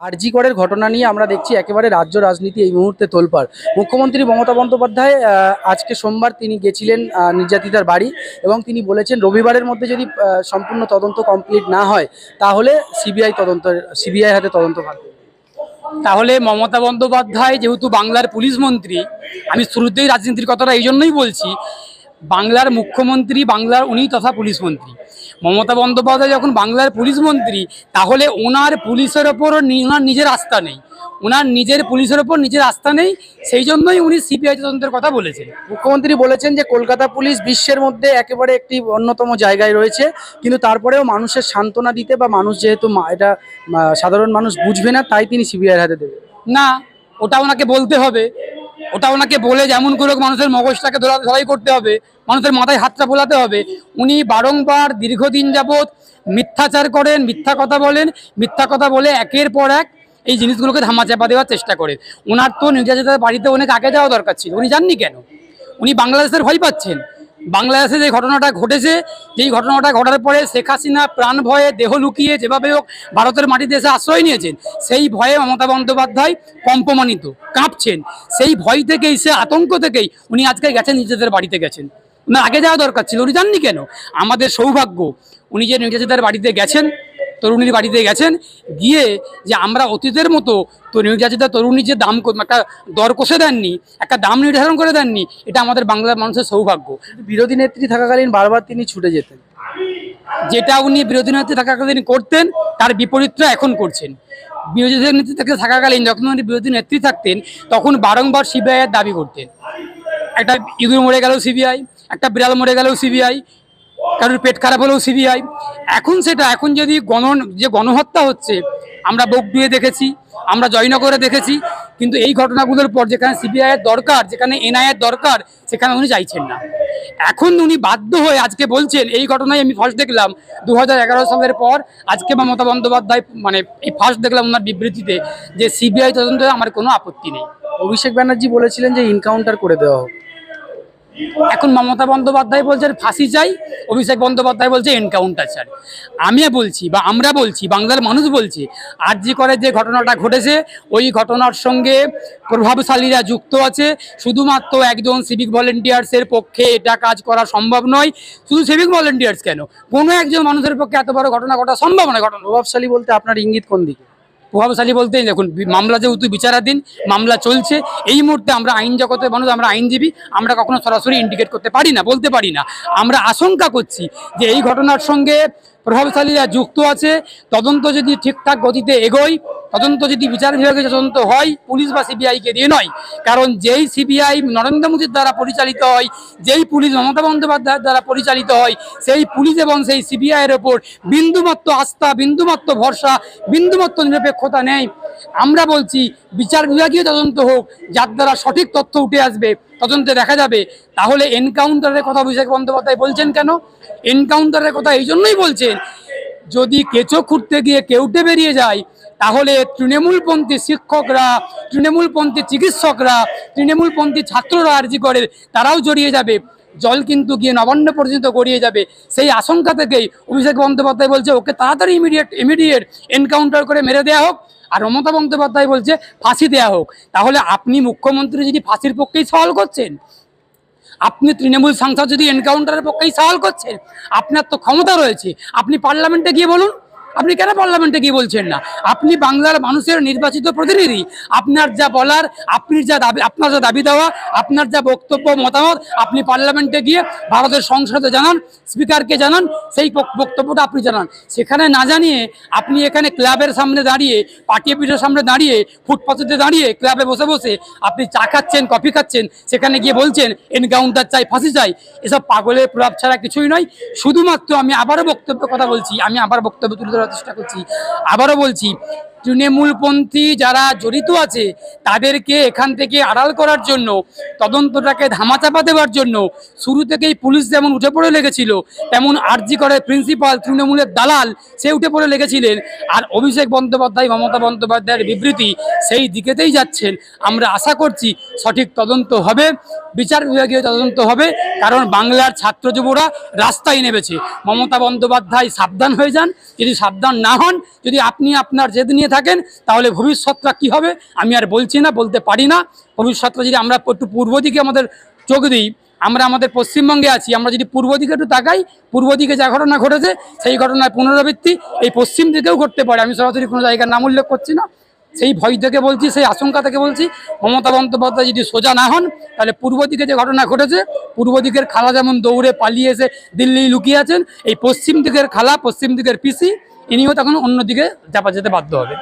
আরজি করের ঘটনা নিয়ে আমরা দেখছি একেবারে রাজ্য রাজনীতি এই মুহূর্তে তোলপাড়। মুখ্যমন্ত্রী মমতা বন্দ্যোপাধ্যায় আজকে সোমবার তিনি গেছিলেন নির্যাতিতার বাড়ি এবং তিনি বলেছেন, রবিবারের মধ্যে যদি সম্পূর্ণ তদন্ত কমপ্লিট না হয়, তাহলে সিবিআই তদন্ত সিবিআই হাতে তদন্ত থাকবে তাহলে মমতা বন্দ্যোপাধ্যায় যেহেতু বাংলার পুলিশ মন্ত্রী, আমি শুরুতেই রাজনীতির কথাটা এই জন্যই বলছি বাংলার মুখ্যমন্ত্রী বাংলার উনি তথা পুলিশ মন্ত্রী। মমতা বন্দ্যোপাধ্যায় যখন বাংলার পুলিশ মন্ত্রী তাহলে ওনার পুলিশের ওপর ওনার নিজের আস্থা নেই। ওনার নিজের পুলিশের ওপর নিজের আস্থা নেই সেই জন্যই উনি সিপিআই তদন্তের কথা বলেছেন। মুখ্যমন্ত্রী বলেছেন যে কলকাতা পুলিশ বিশ্বের মধ্যে একেবারে একটি অন্যতম জায়গায় রয়েছে কিন্তু তারপরেও মানুষের সান্ত্বনা দিতে বা মানুষ যেহেতু এটা সাধারণ মানুষ বুঝবে না তাই তিনি সিবিআই হাতে দেবেন। না ওটা ওনাকে বলতে হবে। ওটা ওনাকে বলে যেমন করে মানুষের মগজটাকে ধরা ধরাই করতে হবে, মানুষের মাথায় হাতটা বোলাতে হবে। উনি বারংবার দীর্ঘদিন যাবৎ মিথ্যাচার করেন, মিথ্যা কথা বলেন, মিথ্যা কথা বলে একের পর এক এই জিনিসগুলোকে ধামা চাপা দেওয়ার চেষ্টা করে। ওনার তো নির্যাতিতার বাড়িতে অনেক আগে যাওয়া দরকার ছিল। উনি জাননি কেন? উনি বাংলাদেশের ভয় পাচ্ছেন। বাংলাদেশে যে ঘটনাটা ঘটেছে, যেই ঘটনাটা ঘটার পরে শেখ হাসিনা প্রাণ ভয়ে দেহ লুকিয়ে যেভাবে হোক ভারতের মাটিতে এসে আশ্রয় নিয়েছেন, সেই ভয়ে মমতা বন্দ্যোপাধ্যায় কম্পমানিত, কাঁপছেন। সেই ভয় থেকেই, সে আতঙ্ক থেকেই উনি আজকে গেছেন, নিজেদের বাড়িতে গেছেন। না আগে যাওয়া দরকার ছিল, উনি জাননি কেন? আমাদের সৌভাগ্য, উনি যে নিজেদের বাড়িতে গেছেন তরুণীর বাড়িতে গেছেন গিয়ে যে আমরা অতীতের মতো তো নির্যাতিতা তরুণী যে দাম একটা দর কষে দেননি একটা দাম নির্ধারণ করে দেননি এটা আমাদের বাংলার মানুষের সৌভাগ্য। বিরোধী নেত্রী থাকাকালীন বারবার তিনি ছুটে যেতেন। যেটা উনি বিরোধী নেত্রী থাকাকালীন করতেন তার বিপরীতটা এখন করছেন। বিরোধী নেত্রী থেকে থাকাকালীন যখন উনি বিরোধী নেত্রী থাকতেন তখন বারংবার সিবিআইয়ের দাবি করতেন। একটা ইঁদুর মরে গেলেও সিবিআই একটা বিড়াল মরে গেলেও সিবিআই কারোর পেট খারাপ হলেও সিবিআই। এখন সেটা, এখন যদি গণ যে গণহত্যা হচ্ছে, আমরা বকডুয়ে দেখেছি, আমরা জয়নগরে দেখেছি, কিন্তু এই ঘটনাগুলোর পর যেখানে সিবিআইয়ের দরকার, যেখানে এনআই এর দরকার, সেখানে উনি চাইছেন না। এখন উনি বাধ্য হয়ে আজকে বলছেন, এই ঘটনায় আমি ফার্স্ট দেখলাম দু হাজার এগারো সালের পর আজকে মমতা বন্দ্যোপাধ্যায় মানে এই ফার্স্ট দেখলাম ওনার বিবৃতিতে যে সিবিআই তদন্তে আমার কোনো আপত্তি নেই। অভিষেক ব্যানার্জি বলেছিলেন যে ইনকাউন্টার করে দেওয়া হোক। এখন মমতা বন্দ্যোপাধ্যায় বলছেন ফাঁসি চাই, অভিষেক বন্দ্যোপাধ্যায় বলছে এনকাউন্টার চাই। আমি বলছি বা আমরা বলছি, বাংলার মানুষ বলছি, আর জি করে যে ঘটনাটা ঘটেছে, ওই ঘটনার সঙ্গে প্রভাবশালীরা যুক্ত আছে। শুধুমাত্র একজন সিভিক ভলেন্টিয়ার্সের পক্ষে এটা কাজ করা সম্ভব নয়। শুধু সিভিক ভলেন্টিয়ার্স কেন? কোনো একজন মানুষের পক্ষে এত বড় ঘটনা ঘটা সম্ভব নয়। ঘটনা প্রভাবশালী বলতে আপনার ইঙ্গিত কোন দিকে? প্রভাবশালী বলতেই দেখুন মামলা যেহেতু বিচারাধীন, মামলা চলছে, এই মুহূর্তে আমরা আইন জগতের মানুষ, আমরা আইনজীবী, আমরা কখনো সরাসরি ইন্ডিকেট করতে পারি না, বলতে পারি না। আমরা আশঙ্কা করছি যে এই ঘটনার সঙ্গে প্রভাবশালীরা যুক্ত আছে, তদন্ত যদি ঠিকঠাক গতিতে এগোয় তদন্ত যদি বিচার বিভাগে তদন্ত হয়, পুলিশ বা সিবিআইকে দিয়ে নয়। কারণ যেই সিবিআই নরেন্দ্র মোদীর দ্বারা পরিচালিত হয়, যেই পুলিশ মমতা বন্দ্যোপাধ্যায়ের দ্বারা পরিচালিত হয়, সেই পুলিশ এবং সেই সিবিআইয়ের ওপর বিন্দুমাত্র আস্থা, বিন্দুমাত্র ভরসা, বিন্দুমাত্র নিরপেক্ষতা নেই। আমরা বলছি বিচার বিভাগীয় তদন্ত হোক, যার দ্বারা সঠিক তথ্য উঠে আসবে, তদন্তে দেখা যাবে। তাহলে এনকাউন্টারের কথা অভিষেক বন্দ্যোপাধ্যায় বলছেন কেন? এনকাউন্টারের কথা এই জন্যই বলছেন, যদি কেঁচো খুঁড়তে গিয়ে কেউটে বেরিয়ে যায় তাহলে তৃণমূলপন্থী শিক্ষকরা, তৃণমূলপন্থী চিকিৎসকরা, তৃণমূলপন্থী ছাত্ররা আর্জি করে, তারাও জড়িয়ে যাবে। জল কিন্তু গিয়ে নবান্ন পর্যন্ত গড়িয়ে যাবে। সেই আশঙ্কা থেকেই অভিষেক বন্দ্যোপাধ্যায় বলছে, ওকে তাড়াতাড়ি ইমিডিয়েট ইমিডিয়েট এনকাউন্টার করে মেরে দেওয়া হোক। আর মমতা বন্দ্যোপাধ্যায় বলছে, ফাঁসি দেওয়া হোক। তাহলে আপনি মুখ্যমন্ত্রী যদি ফাঁসির পক্ষেই সওয়াল করছেন, আপনি তৃণমূল সাংসদ যদি এনকাউন্টারের পক্ষেই সওয়াল করছেন, আপনার তো ক্ষমতা রয়েছে। আপনি পার্লামেন্টে গিয়ে বলুন। আপনি কেন পার্লামেন্টে গিয়ে বলছেন না? আপনি বাংলার মানুষের নির্বাচিত প্রতিনিধি। আপনার যা বলার, আপনি যা দাবি, আপনার যা দাবি দেওয়া, আপনার যা বক্তব্য, মতামত, আপনি পার্লামেন্টে গিয়ে ভারতের সংসদে জানান, স্পিকারকে জানান, সেই বক্তব্যটা আপনি জানান। সেখানে না জানিয়ে আপনি এখানে ক্লাবের সামনে দাঁড়িয়ে, পার্টি অফিসের সামনে দাঁড়িয়ে ফুটপাথেতে দাঁড়িয়ে ক্লাবে বসে বসে আপনি চা খাচ্ছেন, কফি খাচ্ছেন, সেখানে গিয়ে বলছেন, এনকাউন্টার চাই, ফাঁসি চাই। এসব পাগলের প্রভাব ছাড়া কিছুই নয়। শুধুমাত্র আমি আবারও বক্তব্য কথা বলছি, আমি আবার বক্তব্য তুলে ধরার চেষ্টা করছি। আবারও বলছি তৃণমূলপন্থী যারা জড়িত আছে, তাদেরকে এখান থেকে আড়াল করার জন্য, তদন্তটাকে ধামাচাপা দেওয়ার জন্য শুরু থেকেই পুলিশ যেমন উঠে পড়ে লেগেছিল, তেমন আরজি করে প্রিন্সিপাল তৃণমূলের দালাল সে উঠে পড়ে লেগেছিলেন। আর অভিষেক বন্দ্যোপাধ্যায়, মমতা বন্দ্যোপাধ্যায়ের বিবৃতি সেই দিকেতেই যাচ্ছেন। আমরা আশা করছি সঠিক তদন্ত হবে, বিচার বিভাগীয় তদন্ত হবে, কারণ বাংলার ছাত্র যুবরা রাস্তায় নেমেছে। মমতা বন্দ্যোপাধ্যায় সাবধান হয়ে যান, যদি সাবধান না হন, যদি আপনি আপনার জেদ নিয়ে থাকেন, তাহলে ভবিষ্যৎটা কি হবে? আমি আর বলছি না, বলতে পারি না। ভবিষ্যৎটা যদি আমরা একটু পূর্ব দিকে আমাদের চোখ দিই, আমরা আমাদের পশ্চিমবঙ্গে আছি, আমরা যদি পূর্ব দিকে একটু তাকাই, পূর্ব দিকে যা ঘটনা ঘটেছে, সেই ঘটনার পুনরাবৃত্তি এই পশ্চিম দিকেও ঘটতে পারে। আমি সরাসরি কোনো জায়গার নাম উল্লেখ করছি না। সেই ভয় থেকে বলছি, সেই আশঙ্কা থেকে বলছি, মমতা বন্দ্যোপাধ্যায় যদি সোজা না হন, তাহলে পূর্ব দিকে যে ঘটনা ঘটেছে, পূর্ব দিকের খালা যেমন দৌড়ে পালিয়ে এসে দিল্লি লুকিয়ে আছেন, এই পশ্চিম দিকের খালা, পশ্চিম দিকের পিসি ইনিও তখন অন্যদিকে চাপা যেতে বাধ্য হবে।